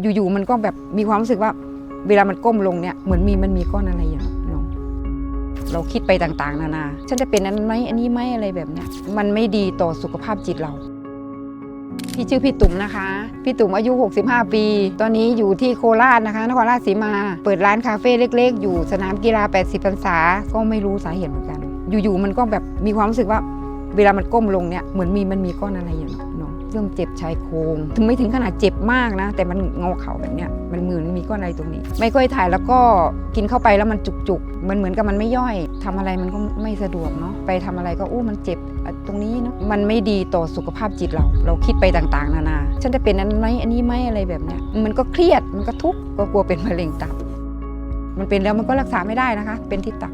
อยู่ๆมันก็แบบมีความรู้สึกว่าเวลามันก้มลงเนี่ยเหมือนมีมันมีก้อนอะไรอย่างน้องเราคิดไปต่างๆ นานา ฉันจะเป็นอันนั้นไหมอันนี้ไหมอะไรแบบเนี้ยมันไม่ดีต่อสุขภาพจิตเรา พี่ชื่อพี่ตุ่มนะคะ พี่ตุ่มอายุ 65 ปี ตอนนี้อยู่ที่โคราชนะคะนครราชสีมา เปิดร้านคาเฟ่เล็ก ๆ อยู่สนามกีฬา 80พรรษา ก็ไม่รู้สาเหตุเหมือนกัน อยู่ๆมันก็แบบมีความรู้สึกว่าเวลามันก้มลงเนี่ยเหมือนมีมันมีก้อนอะไรอย่างน้อง เริ่มเจ็บชายโครงถึงไม่ถึงขนาดเจ็บมากนะ แต่มันงอเข่าแบบเนี้ยมันเหมือนมีก้อนอะไรตรงนี้ ไม่ค่อยถ่ายแล้วก็กินเข้าไปแล้วมันจุกๆมันเหมือนกับมันไม่ย่อยทำอะไรมันก็ไม่สะดวกเนาะไปทำอะไรก็อู้มันเจ็บตรงนี้เนาะมันไม่ดีต่อสุขภาพจิตเรา เราคิดไปต่างๆ นานา ฉันจะเป็นอันนั้นไหมอันนี้ไหมอะไรแบบเนี้ยมันก็เครียดมันก็ทุกข์ก็กลัวเป็นมะเร็งตับ มันเป็นแล้วมันก็รักษาไม่ได้นะคะ เป็นที่ตับ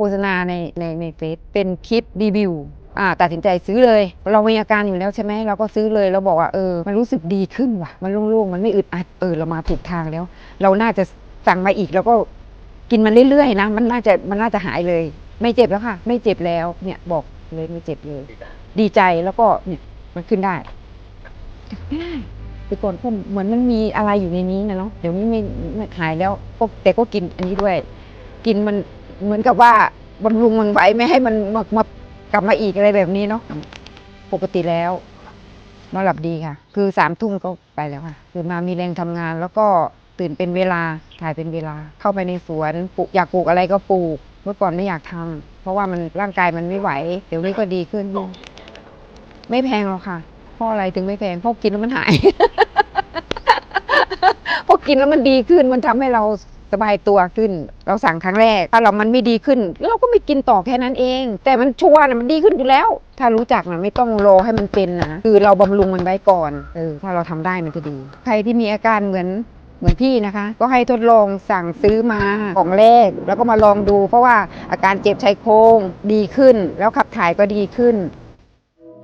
โฆษณาในในในเฟซเป็นคลิปรีวิวอ่าตัดสินใจซื้อเลย เรามีอาการอยู่แล้วใช่ไหมเราก็ซื้อเลยเราบอกว่าเออมันรู้สึกดีขึ้นว่ะ มันโล่งๆมันไม่อึดอัดเออเรามาถูกทางแล้ว เราน่าจะสั่งมาอีกแล้วก็กินมันเรื่อยๆนะมันน่าจะมันน่าจะหายเลย ไม่เจ็บแล้วค่ะ ไม่เจ็บแล้วเนี่ยบอกเลยไม่เจ็บเลย ดีใจแล้วก็เนี่ยมันขึ้นได้ได้แต่ก่อนก็เหมือนมันมีอะไรอยู่ในนี้นะเนาะเดี๋ยวนี้ไม่ไม่หายแล้วก็แต่ก็กินอันนี้ด้วย กินมันเหมือนกับว่า บำรุงมันไว้ไม่ให้มันมามากลับมาอีกอะไรแบบนี้เนาะปกติแล้วนอนหลับดีค่ะ คือสามทุ่มก็ไปแล้วค่ะตื่นมามีแรงทำงาน แล้วก็ตื่นเป็นเวลาถ่ายเป็นเวลา เข้าไปในสวนปลูกอยากปลูกอะไรก็ปลูก เมื่อก่อนไม่อยากทำเพราะว่ามันร่างกายมันไม่ไหว เดี๋ยวนี้ก็ดีขึ้น ไม่แพงหรอกค่ะเพราะอะไรถึงไม่แพงเพราะกินแล้วมันหายเพราะกินแล้วมันดีขึ้นมันทำให้เรา สบายตัวขึ้น เราสั่งครั้งแรก ถ้าเรามันไม่ดีขึ้น เราก็ไม่กินต่อแค่นั้นเอง แต่มันชัวร์นะมันดีขึ้นอยู่แล้ว ถ้ารู้จักนะไม่ต้องรอให้มันเป็นนะคือเราบำรุงมันไว้ก่อนเออถ้าเราทำได้มันจะดี ใครที่มีอาการเหมือนเหมือนพี่นะคะ ก็ให้ทดลองสั่งซื้อมาของแรก แล้วก็มาลองดู เพราะว่าอาการเจ็บชายโครงดีขึ้น แล้วขับถ่ายก็ดีขึ้น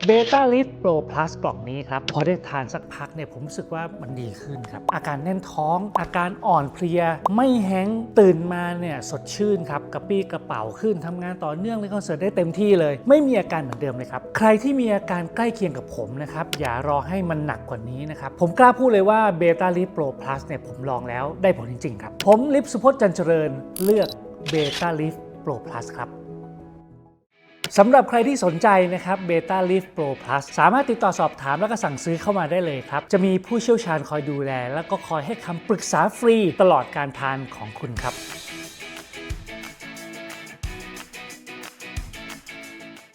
เบต้าลิฟโปรพลัสกล่องนี้ครับ พอได้ทานสักพักเนี่ยผมรู้สึกว่ามันดีขึ้นครับ อาการแน่นท้อง อาการอ่อนเพลีย ไม่แห้งตื่นมาเนี่ยสดชื่นครับ กระปี้กระเป๋าขึ้นทำงานต่อเนื่องเล่นคอนเสิร์ตได้เต็มที่เลย ไม่มีอาการเหมือนเดิมเลยครับ ใครที่มีอาการใกล้เคียงกับผมนะครับ อย่ารอให้มันหนักกว่านี้นะครับ ผมกล้าพูดเลยว่าเบต้าลิฟโปรพลัสเนี่ยผมลองแล้วได้ผลจริงๆครับผมลิฟสุพจน์จันเจริญเลือกเบต้าลิฟโปรพลัสครับ สำหรับใครที่สนใจนะครับ Beta Leaf Pro Plus สามารถติดต่อสอบถามแล้วก็สั่งซื้อเข้ามาได้เลยครับ จะมีผู้เชี่ยวชาญคอยดูแล แล้วก็คอยให้คำปรึกษาฟรีตลอดการทานของคุณครับ